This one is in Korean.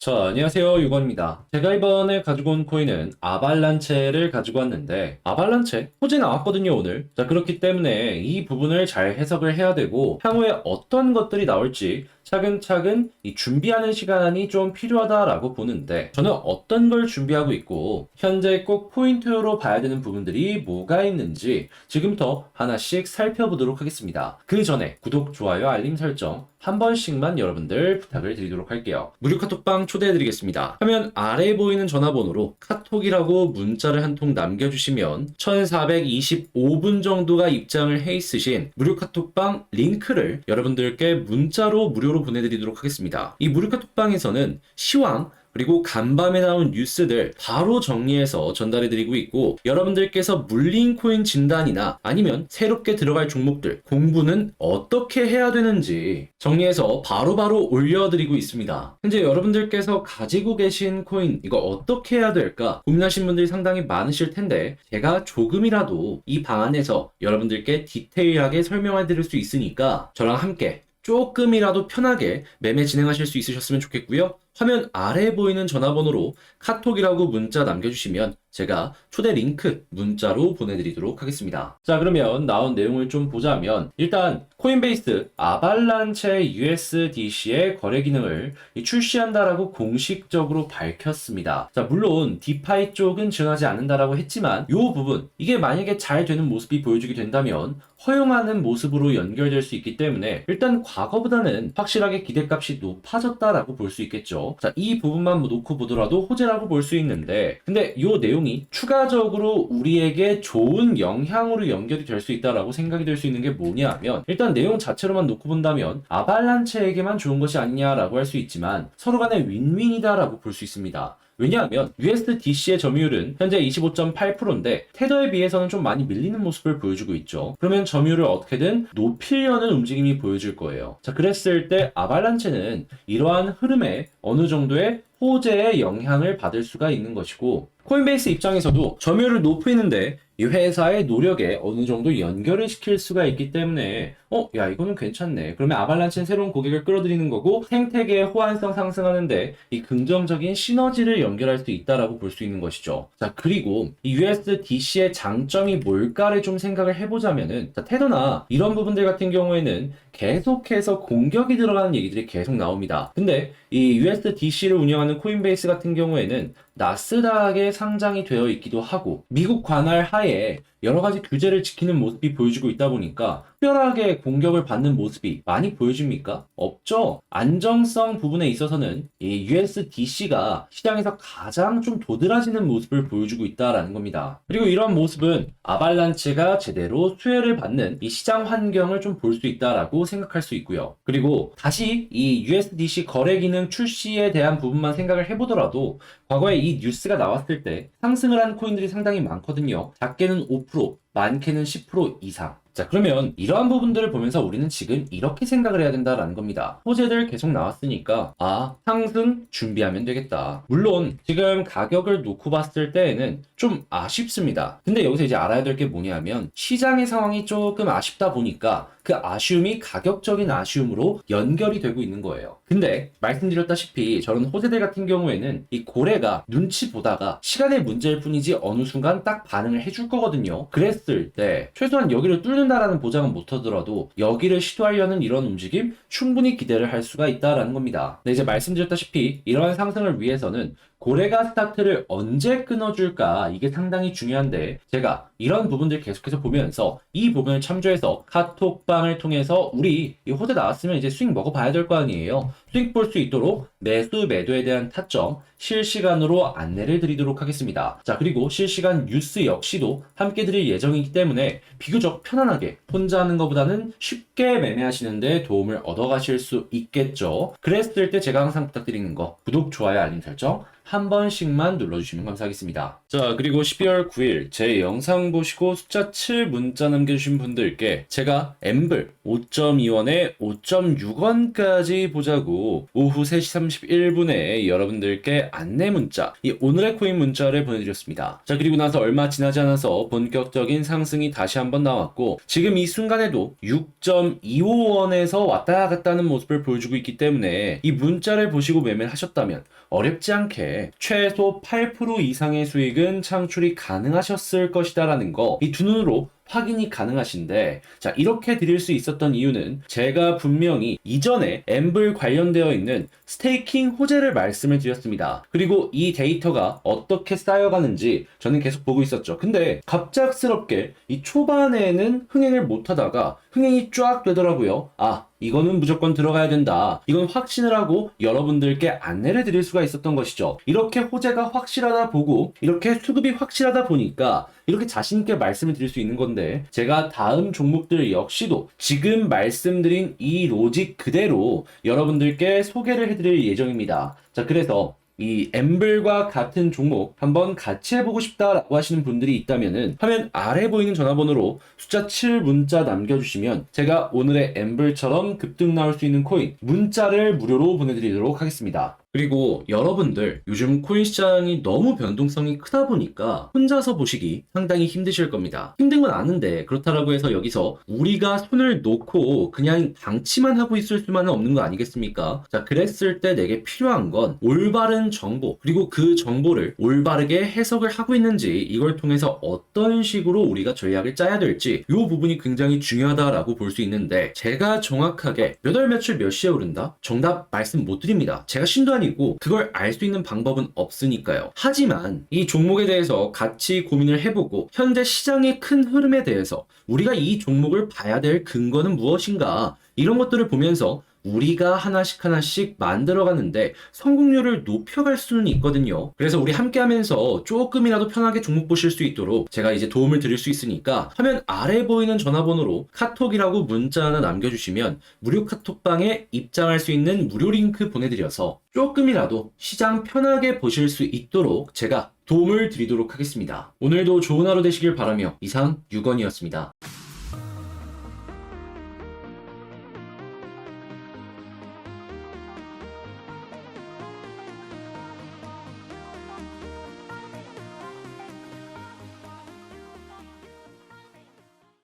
자, 안녕하세요. 유건입니다. 제가 이번에 가지고 온 코인은 아발란체를 가지고 왔는데, 아발란체? 호재 나왔거든요, 오늘. 자, 그렇기 때문에 이 부분을 잘 해석을 해야 되고, 향후에 어떤 것들이 나올지 차근차근 이 준비하는 시간이 좀 필요하다라고 보는데, 저는 어떤 걸 준비하고 있고, 현재 꼭 포인트로 봐야 되는 부분들이 뭐가 있는지 지금부터 하나씩 살펴보도록 하겠습니다. 그 전에 구독, 좋아요, 알림 설정 한 번씩만 여러분들 부탁을 드리도록 할게요. 무료 카톡방 초대해드리겠습니다. 화면 아래에 보이는 전화번호로 카톡이라고 문자를 한 통 남겨주시면 1425분 정도가 입장을 해 있으신 무료 카톡방 링크를 여러분들께 문자로 무료로 보내드리도록 하겠습니다. 이 무료 카톡방에서는 시황, 그리고 간밤에 나온 뉴스들 바로 정리해서 전달해드리고 있고 여러분들께서 물린 코인 진단이나 아니면 새롭게 들어갈 종목들 공부는 어떻게 해야 되는지 정리해서 바로바로 올려드리고 있습니다. 현재 여러분들께서 가지고 계신 코인 이거 어떻게 해야 될까 고민하신 분들이 상당히 많으실 텐데 제가 조금이라도 이 방안에서 여러분들께 디테일하게 설명해 드릴 수 있으니까 저랑 함께 조금이라도 편하게 매매 진행하실 수 있으셨으면 좋겠고요. 화면 아래에 보이는 전화번호로 카톡이라고 문자 남겨주시면 제가 초대 링크 문자로 보내드리도록 하겠습니다. 자, 그러면 나온 내용을 좀 보자면 일단 코인베이스 아발란체 USDC의 거래 기능을 출시한다라고 공식적으로 밝혔습니다. 자, 물론 디파이 쪽은 지원하지 않는다라고 했지만 이 부분 이게 만약에 잘 되는 모습이 보여주게 된다면 허용하는 모습으로 연결될 수 있기 때문에 일단 과거보다는 확실하게 기대값이 높아졌다라고 볼 수 있겠죠. 자, 이 부분만 놓고 보더라도 호재라고 볼 수 있는데 근데 이 내용이 추가적으로 우리에게 좋은 영향으로 연결이 될 수 있다라고 생각이 될 수 있는 게 뭐냐면 일단 내용 자체로만 놓고 본다면 아발란체에게만 좋은 것이 아니냐라고 할 수 있지만 서로 간에 윈윈이다라고 볼 수 있습니다. 왜냐하면 USDC의 점유율은 현재 25.8%인데 테더에 비해서는 좀 많이 밀리는 모습을 보여주고 있죠. 그러면 점유율을 어떻게든 높이려는 움직임이 보여줄 거예요. 자, 그랬을 때 아발란체는 이러한 흐름에 어느 정도의 호재의 영향을 받을 수가 있는 것이고 코인베이스 입장에서도 점유율을 높이는데 이 회사의 노력에 어느 정도 연결을 시킬 수가 있기 때문에 어, 야, 이거는 괜찮네. 그러면 아발란체는 새로운 고객을 끌어들이는 거고 생태계의 호환성 상승하는데 이 긍정적인 시너지를 연결할 수 있다라고 볼 수 있는 것이죠. 자, 그리고 이 USDC의 장점이 뭘까를 좀 생각을 해보자면은 자, 테더나 이런 부분들 같은 경우에는 계속해서 공격이 들어가는 얘기들이 계속 나옵니다. 근데 이 USDC를 운영하는 코인베이스 같은 경우에는 나스닥에 상장이 되어 있기도 하고 미국 관할 하에 여러 가지 규제를 지키는 모습이 보여주고 있다 보니까 특별하게 공격을 받는 모습이 많이 보여집니까? 없죠. 안정성 부분에 있어서는 이 USDC가 시장에서 가장 좀 도드라지는 모습을 보여주고 있다라는 겁니다. 그리고 이런 모습은 아발란체가 제대로 수혜를 받는 이 시장 환경을 좀 볼 수 있다라고 생각할 수 있고요. 그리고 다시 이 USDC 거래 기능 출시에 대한 부분만 생각을 해보더라도 과거에 이 뉴스가 나왔을 때 상승을 한 코인들이 상당히 많거든요. 작게는 5%, 많게는 10% 이상. 자, 그러면 이러한 부분들을 보면서 우리는 지금 이렇게 생각을 해야 된다라는 겁니다. 호재들 계속 나왔으니까, 아, 상승 준비하면 되겠다. 물론, 지금 가격을 놓고 봤을 때에는 좀 아쉽습니다. 근데 여기서 이제 알아야 될 게 뭐냐면, 시장의 상황이 조금 아쉽다 보니까, 그 아쉬움이 가격적인 아쉬움으로 연결이 되고 있는 거예요. 근데 말씀드렸다시피 저런 호재들 같은 경우에는 이 고래가 눈치 보다가 시간의 문제일 뿐이지 어느 순간 딱 반응을 해줄 거거든요. 그 랬을 때 최소한 여기를 뚫는다라는 보장은 못하더라도 여기를 시도하려는 이런 움직임 충분히 기대를 할 수가 있다라는 겁니다. 네, 이제 말씀드렸다시피 이러한 상승을 위해서는 고래가 스타트를 언제 끊어줄까? 이게 상당히 중요한데 제가 이런 부분들 계속해서 보면서 이 부분을 참조해서 카톡방을 통해서 우리 이 호재 나왔으면 이제 수익 먹어봐야 될 거 아니에요. 수익 볼 수 있도록 매수 매도에 대한 타점 실시간으로 안내를 드리도록 하겠습니다. 자 그리고 실시간 뉴스 역시도 함께 드릴 예정이기 때문에 비교적 편안하게 혼자 하는 것보다는 쉽게 매매하시는데 도움을 얻어 가실 수 있겠죠. 그랬을 때 제가 항상 부탁드리는 거 구독 좋아요 알림 설정 한 번씩만 눌러주시면 감사하겠습니다. 자, 그리고 12월 9일 제 영상 보시고 숫자 7 문자 남겨주신 분들께 제가 엠블 5.2원에 5.6원까지 보자고 오후 3시 31분에 여러분들께 안내 문자, 이 오늘의 코인 문자를 보내드렸습니다. 자, 그리고 나서 얼마 지나지 않아서 본격적인 상승이 다시 한번 나왔고, 지금 이 순간에도 6.25원에서 왔다 갔다 하는 모습을 보여주고 있기 때문에 이 문자를 보시고 매매를 하셨다면 어렵지 않게 최소 8% 이상의 수익은 창출이 가능하셨을 것이다라는 거, 이 두 눈으로 확인이 가능하신데 자 이렇게 드릴 수 있었던 이유는 제가 분명히 이전에 엠블 관련되어 있는 스테이킹 호재를 말씀을 드렸습니다. 그리고 이 데이터가 어떻게 쌓여가는지 저는 계속 보고 있었죠. 근데 갑작스럽게 이 초반에는 흥행을 못하다가 흥행이 쫙 되더라고요 아 이거는 무조건 들어가야 된다. 이건 확신을 하고 여러분들께 안내를 드릴 수가 있었던 것이죠. 이렇게 호재가 확실하다 보고 이렇게 수급이 확실하다 보니까 이렇게 자신있게 말씀을 드릴 수 있는 건데 제가 다음 종목들 역시도 지금 말씀드린 이 로직 그대로 여러분들께 소개를 해드릴 예정입니다. 자, 그래서 이 엠블과 같은 종목 한번 같이 해보고 싶다라고 하시는 분들이 있다면은 화면 아래 보이는 전화번호로 숫자 7 문자 남겨주시면 제가 오늘의 엠블처럼 급등 나올 수 있는 코인 문자를 무료로 보내드리도록 하겠습니다. 그리고 여러분들 요즘 코인 시장이 너무 변동성이 크다 보니까 혼자서 보시기 상당히 힘드실 겁니다. 힘든 건 아는데 그렇다라고 해서 여기서 우리가 손을 놓고 그냥 방치만 하고 있을 수만은 없는 거 아니겠습니까? 자, 그랬을 때 내게 필요한 건 올바른 정보 그리고 그 정보를 올바르게 해석을 하고 있는지 이걸 통해서 어떤 식으로 우리가 전략을 짜야 될지 이 부분이 굉장히 중요하다라고 볼 수 있는데 제가 정확하게 몇 월 며칠 몇 시에 오른다? 정답 말씀 못 드립니다. 제가 신도 아니고 그걸 알 수 있는 방법은 없으니까요. 하지만 이 종목에 대해서 같이 고민을 해보고 현재 시장의 큰 흐름에 대해서 우리가 이 종목을 봐야 될 근거는 무엇인가 이런 것들을 보면서 우리가 하나씩 하나씩 만들어가는데 성공률을 높여갈 수는 있거든요. 그래서 우리 함께 하면서 조금이라도 편하게 종목 보실 수 있도록 제가 이제 도움을 드릴 수 있으니까 화면 아래 보이는 전화번호로 카톡이라고 문자 하나 남겨주시면 무료 카톡방에 입장할 수 있는 무료 링크 보내드려서 조금이라도 시장 편하게 보실 수 있도록 제가 도움을 드리도록 하겠습니다. 오늘도 좋은 하루 되시길 바라며 이상 유건이었습니다.